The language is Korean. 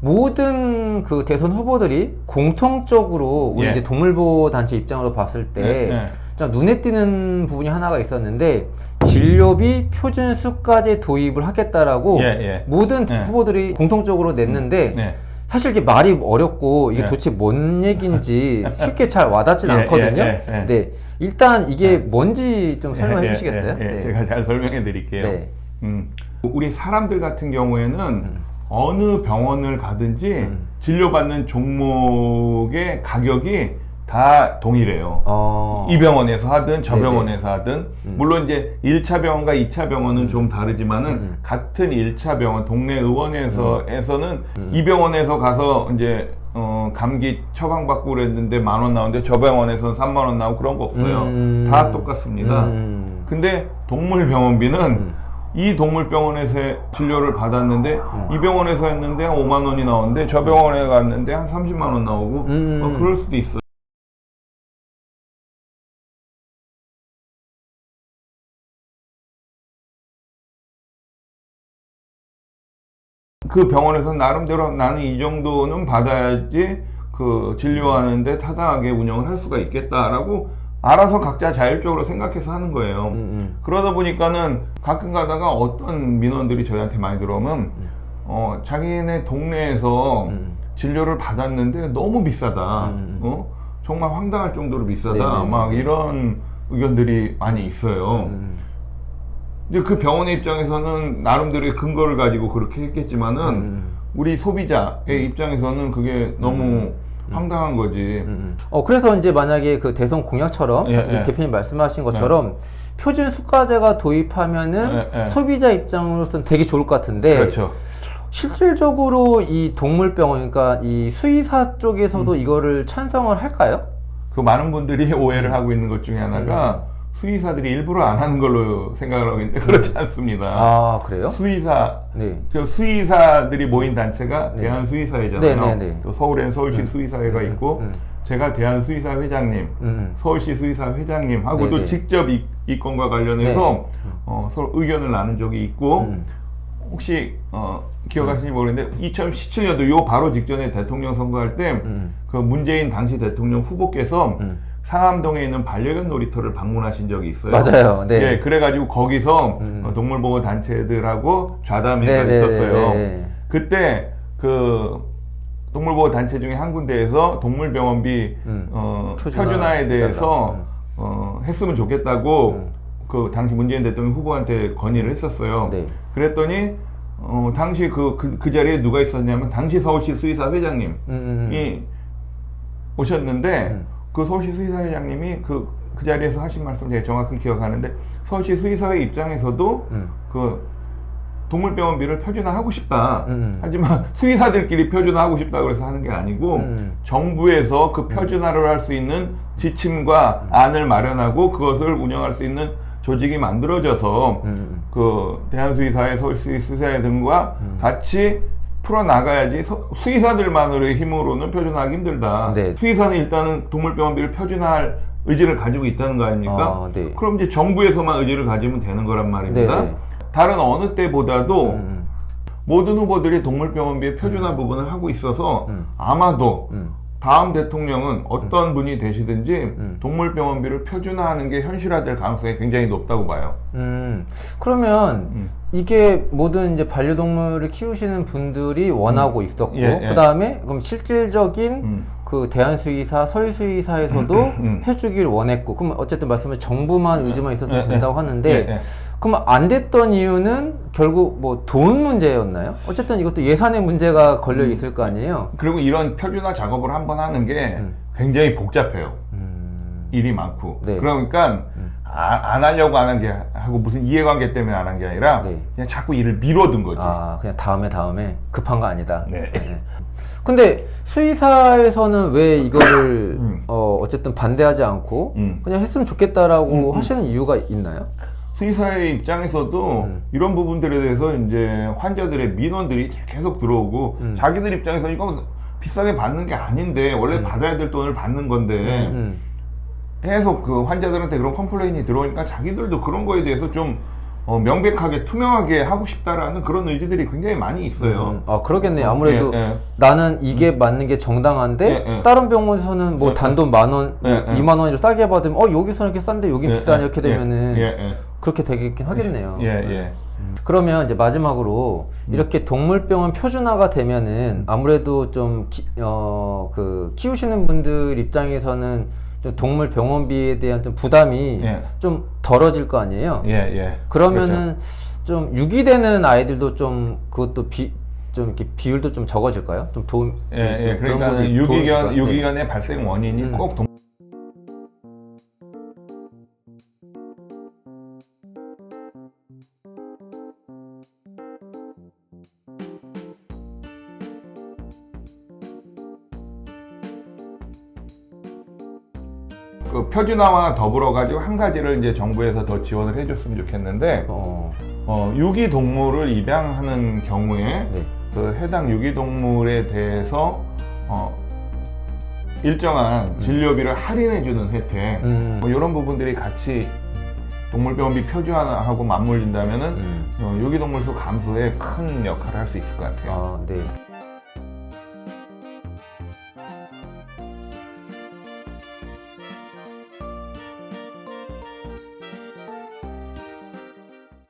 모든 그 대선 후보들이 공통적으로 우리 예. 이제 동물보호 단체 입장으로 봤을 때 예, 예. 좀 눈에 띄는 부분이 하나가 있었는데 진료비 표준 수까지 도입을 하겠다라고 예, 예. 모든 예. 후보들이 공통적으로 냈는데 네. 사실 이게 말이 어렵고 이게 예. 도대체 뭔 얘기인지 쉽게 잘 와닿진 예, 않거든요. 예, 예, 예. 네, 일단 이게 뭔지 좀 설명해 예, 예, 주시겠어요? 예, 예. 네. 제가 잘 설명해 드릴게요. 네. 음, 우리 사람들 같은 경우에는 음. 어느 병원을 가든지 진료받는 종목의 가격이 다 동일해요. 어, 이 병원에서 하든 저 네네. 음. 병원에서 하든 물론 이제 1차 병원과 2차 병원은 좀 다르지만은 같은 1차 병원 동네 의원에서 음. 에서는 이 병원에서 가서 이제 어 감기 처방받고 그랬는데 만 원 나오는데 저 병원에서는 3만 원 나오고 그런 거 없어요. 음. 다 똑같습니다. 음. 근데 동물 병원비는 이 동물병원에서 진료를 받았는데 음. 이 병원에서 했는데 한 5만 원이 나오는데 저 병원에 갔는데 한 30만 원 나오고 음. 어, 그럴 수도 있어요. 그 병원에서 나름대로 나는 이 정도는 받아야지 그 진료하는데 타당하게 운영을 할 수가 있겠다라고 알아서 각자 자율적으로 생각해서 하는 거예요. 음, 그러다 보니까는 가끔 가다가 어떤 민원들이 저희한테 많이 들어오면 어, 자기네 동네에서 음. 진료를 받았는데 너무 비싸다. 어? 정말 황당할 정도로 비싸다. 네네네. 막 이런 의견들이 많이 있어요. 음. 이제 그 병원의 입장에서는 나름대로의 근거를 가지고 그렇게 했겠지만은 음. 우리 소비자의 입장에서는 그게 너무 황당한 거지. 음. 어 그래서 이제 만약에 그 대선 공약처럼 예, 예. 대표님 말씀하신 것처럼 표준 수가제가 도입하면은 예, 예. 소비자 입장으로서는 되게 좋을 것 같은데 그렇죠. 실질적으로 이 동물병원 그러니까 이 수의사 쪽에서도 음. 이거를 찬성을 할까요? 그 많은 분들이 음. 오해를 하고 있는 것 중에 하나가 수의사들이 일부러 안 하는 걸로 생각을 하고 있는데 그렇지 않습니다. 아 그래요? 수의사 네. 그 수의사들이 모인 단체가 대한 수의사회잖아요. 네, 네, 네. 또 서울엔 서울시 수의사회가 있고 음. 제가 대한 수의사 회장님, 음. 서울시 수의사 회장님 하고도 네, 네. 직접 이, 이 건과 관련해서 어, 서로 의견을 나눈 적이 있고 음. 혹시 어, 기억하시는지 모르겠는데 2017년도 요 바로 직전에 대통령 선거할 때그 음. 문재인 당시 대통령 후보께서 상암동에 있는 반려견 놀이터를 방문하신 적이 있어요. 맞아요. 네. 예, 그래가지고 거기서 어, 동물보호 단체들하고 좌담회가 네, 네, 있었어요. 네, 네. 그때 그 동물보호 단체 중에 한 군데에서 동물병원비 음. 어, 표준화 표준화에 대해서. 음. 어, 했으면 좋겠다고 그 당시 문재인 대통령 후보한테 건의를 했었어요. 네. 그랬더니 어, 당시 그, 그, 그 자리에 누가 있었냐면 당시 서울시 수의사 회장님이 음, 음. 오셨는데 그 서울시 수의사 회장님이 그, 그 자리에서 하신 말씀 제가 정확히 기억하는데 서울시 수의사회 입장에서도 음. 그 동물병원비를 표준화하고 싶다. 음. 하지만 수의사들끼리 표준화하고 싶다 그래서 하는 게 아니고 음. 정부에서 그 표준화를 할 수 있는 지침과 안을 마련하고 그것을 운영할 수 있는 조직이 만들어져서 음. 그 대한수의사회, 서울시 수의사회 등과 같이 풀어 나가야지 수의사들만으로의 힘으로는 표준화하기 힘들다. 네. 수의사는 일단은 동물병원비를 표준화할 의지를 가지고 있다는 거 아닙니까? 아, 네. 그럼 이제 정부에서만 의지를 가지면 되는 거란 말입니다. 네, 네. 다른 어느 때보다도 음. 모든 후보들이 동물병원비의 표준화 부분을 하고 있어서 음. 아마도 다음 대통령은 어떤 분이 되시든지 음. 동물병원비를 표준화하는 게 현실화될 가능성이 굉장히 높다고 봐요. 음, 그러면 이게 모든 이제 반려동물을 키우시는 분들이 원하고 있었고, 예, 예. 그 다음에 그럼 실질적인 음. 그 대한수의사, 서울수의사에서도 음. 해주길 원했고, 그럼 어쨌든 말씀은 정부만 의지만 있어도 예, 된다고 예. 하는데. 그럼 안 됐던 이유는 결국 뭐 돈 문제였나요? 어쨌든 이것도 예산의 문제가 걸려 있을 거 아니에요? 그리고 이런 표준화 작업을 한번 하는 게 굉장히 복잡해요. 일이 많고. 음. 네. 그러니까 아, 안 하려고 안 한 게 하고 무슨 이해관계 때문에 안 한 게 아니라 네. 그냥 자꾸 일을 미뤄둔 거지. 아, 그냥 다음에 다음에 급한 거 아니다. 네. 근데 수의사에서는 왜 이거를 음. 어, 어쨌든 반대하지 않고 음. 그냥 했으면 좋겠다라고 하시는 이유가 있나요? 수의사의 입장에서도 음. 이런 부분들에 대해서 이제 환자들의 민원들이 계속 들어오고 음. 자기들 입장에서 이거 비싸게 받는 게 아닌데 원래 받아야 될 돈을 받는 건데 음. 계속 그 환자들한테 그런 컴플레인이 들어오니까 자기들도 그런 거에 대해서 좀 어, 명백하게 투명하게 하고 싶다라는 그런 의지들이 굉장히 많이 있어요. 음, 아 그러겠네요. 아무래도 예, 예. 나는 이게 맞는 게 정당한데 예, 예. 다른 병원에서는 뭐 예, 단돈 만 원, 예, 예. 2만 원으로 싸게 받으면 어 여기서는 이렇게 싼데 여긴 예, 비싸 예, 이렇게 예, 되면은 예, 예. 그렇게 되겠긴 하겠네요. 예, 예. 그러면 이제 마지막으로 음. 이렇게 동물병원 표준화가 되면은 아무래도 좀어그 키우시는 분들 입장에서는 좀 동물 병원비에 대한 좀 부담이 예. 좀 덜어질 거 아니에요. 예, 예. 그러면은 좀 유기되는 아이들도 좀 그것도 비 좀 이렇게 비율도 좀 적어질까요? 좀 도움 그렇죠. 예, 예. 그런 그러니까 도움이 유기견? 네. 유기견의 발생 원인이 음. 꼭 동... 그 표준화와 더불어 가지고 한 가지를 이제 정부에서 더 지원을 해줬으면 좋겠는데 어, 어, 유기 동물을 입양하는 경우에 네. 그 해당 유기 동물에 대해서 어, 일정한 진료비를 할인해주는 혜택 음. 뭐 이런 부분들이 같이 동물병원비 표준화하고 맞물린다면은 음. 어, 유기동물 수 감소에 큰 역할을 할 수 있을 것 같아요. 아, 네.